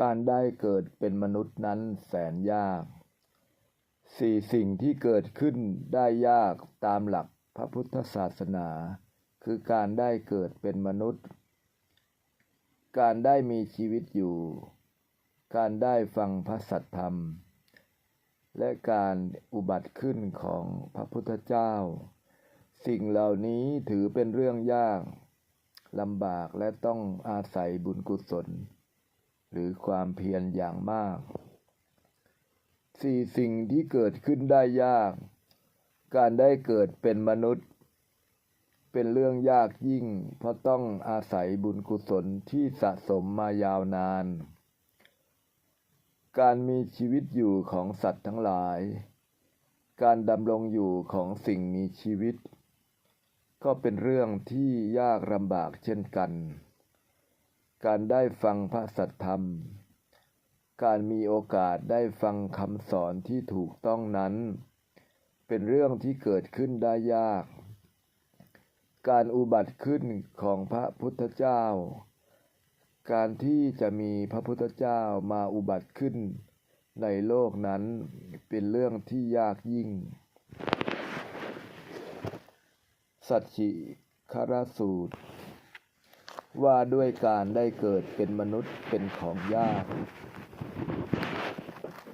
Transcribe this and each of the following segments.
การได้เกิดเป็นมนุษย์นั้นแสนยากสี่สิ่งที่เกิดขึ้นได้ยากตามหลักพระพุทธศาสนา คือการได้เกิดเป็นมนุษย์ การได้มีชีวิตอยู่ การได้ฟังพระสัทธรรม และการอุบัติขึ้นของพระพุทธเจ้า สิ่งเหล่านี้ถือเป็นเรื่องยากลำบากและต้องอาศัยบุญกุศล หรือความเพียรอย่างมาก สี่สิ่งที่เกิดขึ้นได้ยาก การได้เกิดเป็นมนุษย์ เป็นเรื่องยากยิ่ง เพราะต้องอาศัยบุญกุศลที่สะสมมายาวนาน การมีชีวิตอยู่ของสัตว์ทั้งหลาย การดำรงอยู่ของสิ่งมีชีวิต ก็เป็นเรื่องที่ยากลำบากเช่นกัน การได้ฟังพระสัทธรรม การมีโอกาสได้ฟังคำสอนที่ถูกต้องนั้น เป็นเรื่องที่เกิดขึ้นได้ยาก การอุบัติขึ้นของพระพุทธเจ้า การที่จะมีพระพุทธเจ้ามาอุบัติขึ้นในโลกนั้นเป็นเรื่องที่ยากยิ่ง สัจฉิคารสูตร ว่าด้วยการได้เกิดเป็นมนุษย์เป็นของยาก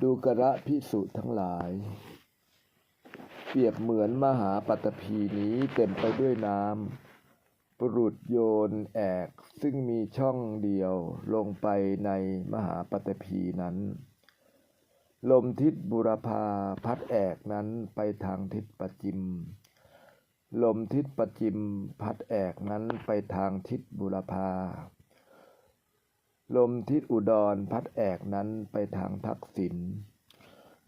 ดูกระพิสุทั้งหลาย เปรียบเหมือนมหาปัตภีนี้เต็มไปด้วยน้ำปรุดโยนแอกซึ่งมีช่องเดียวลงไปในมหาปัตภีนั้น ลมทิศบุรพาพัดแอกนั้นไปทางทิศปจิม ลมทิศประจิมพัดแอกนั้นไปทางทิศบุรพา ลมทิศอุดรพัดแอกนั้นไปทางทักษิณ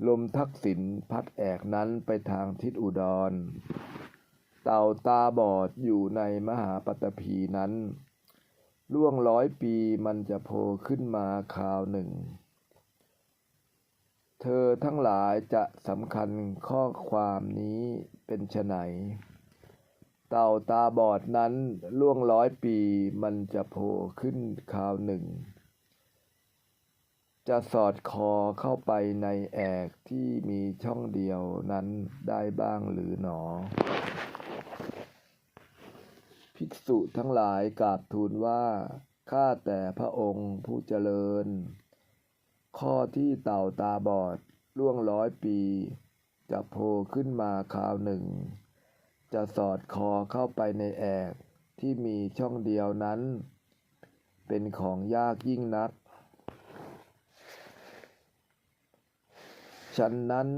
ลมทักษิณพัดแอกนั้นไปทางทิศอุดร เต่าตาบอดอยู่ในมหาปตพีนั้น ล่วงร้อยปีมันจะโผล่ขึ้นมาคราวหนึ่ง เธอทั้งหลายจะสำคัญข้อความนี้เป็นไฉน เต่าตาบอดนั้นล่วงร้อยปีมันจะโผล่ขึ้นคราวหนึ่ง จะสอดคอเข้าไปในแอกที่มีช่องเดียวนั้นได้บ้างหรือหนอ ภิกษุทั้งหลายกราบทูลว่า ข้าแต่พระองค์ผู้เจริญ ข้อที่เต่าตาบอดล่วงร้อยปี จะโผล่ขึ้นมาคราวหนึ่ง จะสอดคอเข้าไปในแอกที่มีช่องเดียวนั้น เป็นของยากยิ่งนัก ฉันนั้น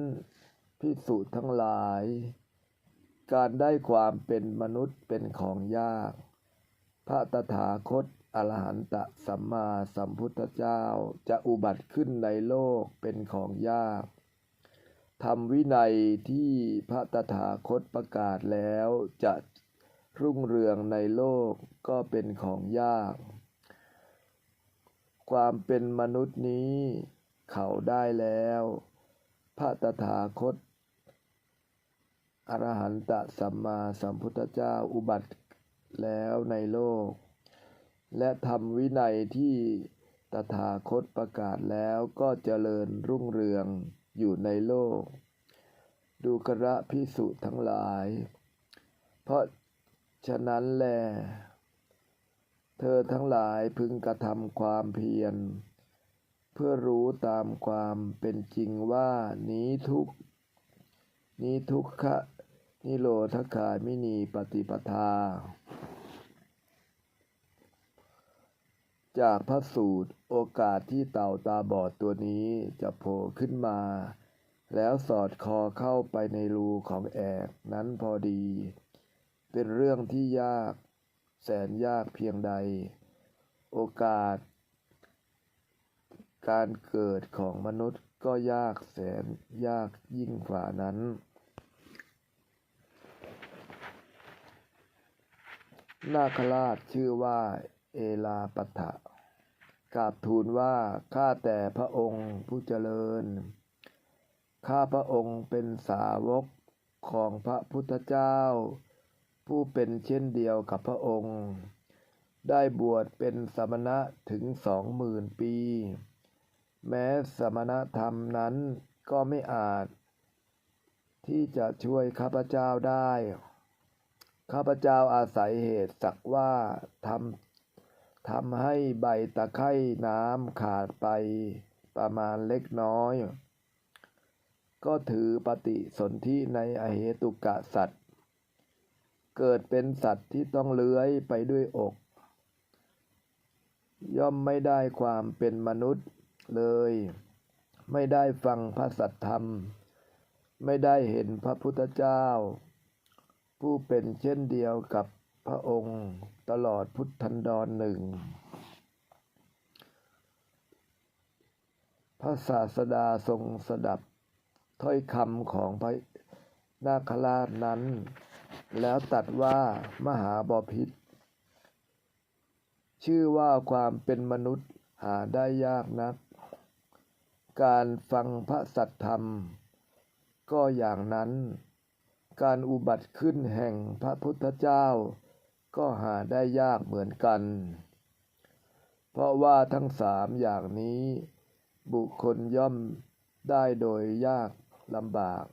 พิสุทั้งหลาย การได้ความเป็นมนุษย์เป็นของยาก พระตถาคตอรหันตสัมมาสัมพุทธเจ้าจะอุบัติขึ้นในโลกเป็นของยาก ธรรมวินัยที่พระตถาคตประกาศแล้วจะรุ่งเรืองในโลกก็เป็นของยาก ความเป็นมนุษย์นี้เขาได้แล้ว พระตถาคต อรหันตสัมมาสัมพุทธเจ้าอุบัติแล้วในโลก และทำวินัยที่ตถาคตประกาศแล้วก็เจริญรุ่งเรือง อยู่ในโลก ดูกระพิสุทั้งหลาย เพราะฉะนั้นแล เธอทั้งหลายพึงกระทำความเพียร เพื่อรู้ตามความเป็นจริงว่านี้ทุกนี้ทุกขะนิโรธคามินีปฏิปทา จากพระสูตรโอกาสที่เต่าตาบอดตัวนี้จะโผล่ขึ้นมา แล้วสอดคอเข้าไปในรูของแอกนั้นพอดี เป็นเรื่องที่ยาก แสนยากเพียงใด โอกาส การเกิดของมนุษย์ก็ยากแสนยากยิ่งกว่านั้น นาคราชชื่อว่า เอลาปัทะกราบทูลว่าข้าแต่พระองค์ผู้เจริญ ข้าพระองค์เป็นสาวกของพระพุทธเจ้า ผู้เป็นเช่นเดียวกับพระองค์ ได้บวชเป็นสมณะถึงสองหมื่นปี แม้สมณธรรมนั้นก็ไม่อาจ ที่จะช่วยข้าพเจ้าได้ ข้าพเจ้าอาศัยเหตุสักว่าทำ ทำให้ใบตะไคร่น้ำขาดไปประมาณเล็กน้อย ก็ถือปฏิสนธิในอเหตุกะสัตว์ เกิดเป็นสัตว์ที่ต้องเลื้อยไปด้วยอก ย่อมไม่ได้ความเป็นมนุษย์เลย ไม่ได้ฟังพระสัทธรรม ไม่ได้เห็นพระพุทธเจ้า ผู้เป็นเช่นเดียวกับพระองค์ ตลอดพุทธันดรหนึ่งพระศาสดาทรงสดับถ้อยคำของพระนาคราชนั้น แล้วตัดว่ามหาบพิษชื่อว่าความเป็นมนุษย์หาได้ยากนัก การฟังพระสัทธรรม ก็อย่างนั้น การอุบัติขึ้นแห่งพระพุทธเจ้า ก็หาได้ยากเหมือนกัน เพราะว่าทั้งสามอย่างนี้ บุคคลย่อมได้โดยยากลำบาก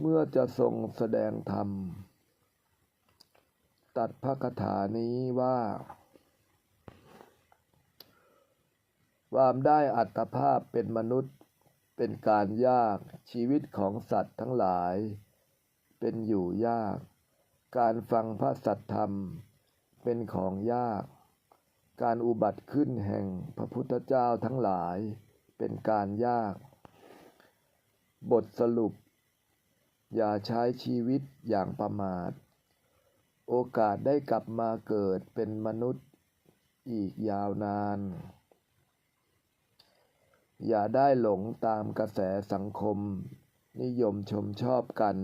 เมื่อจะทรงแสดงธรรม ตัดพระคถานี้ว่า ความได้อัตภาพเป็นมนุษย์เป็นการยากชีวิตของสัตว์ทั้งหลาย เป็นอยู่ยาก การฟังพระสัทธรรม เป็นของยาก การอุบัติขึ้นแห่งพระพุทธเจ้าทั้งหลาย เป็นการยาก บทสรุป อย่าใช้ชีวิตอย่างประมาท โอกาสได้กลับมาเกิดเป็นมนุษย์อีกยาวนาน อย่าได้หลงตามกระแสสังคม นิยมชมชอบกัน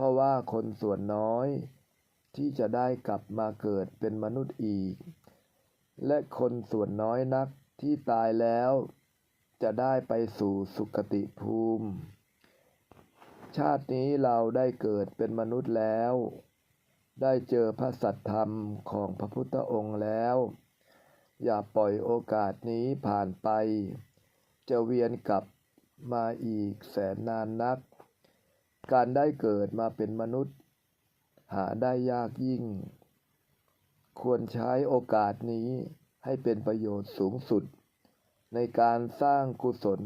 ราะว่าคนส่วนน้อยที่จะได้กลับมาเกิดเป็นมนุษย์อีก และคนส่วนน้อยนักที่ตายแล้ว จะได้ไปสู่สุคติภูมิ ชาตินี้เราได้เกิดเป็นมนุษย์แล้ว ได้เจอพระสัทธรรมของพระพุทธองค์แล้ว อย่าปล่อยโอกาสนี้ผ่านไป จะเวียนกลับมาอีกแสนนานนัก การได้เกิดมาเป็นมนุษย์ หาได้ยากยิ่ง ควรใช้โอกาสนี้ให้เป็นประโยชน์สูงสุด ในการสร้างกุศล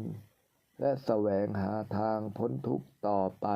และแสวงหาทางพ้นทุกข์ต่อไป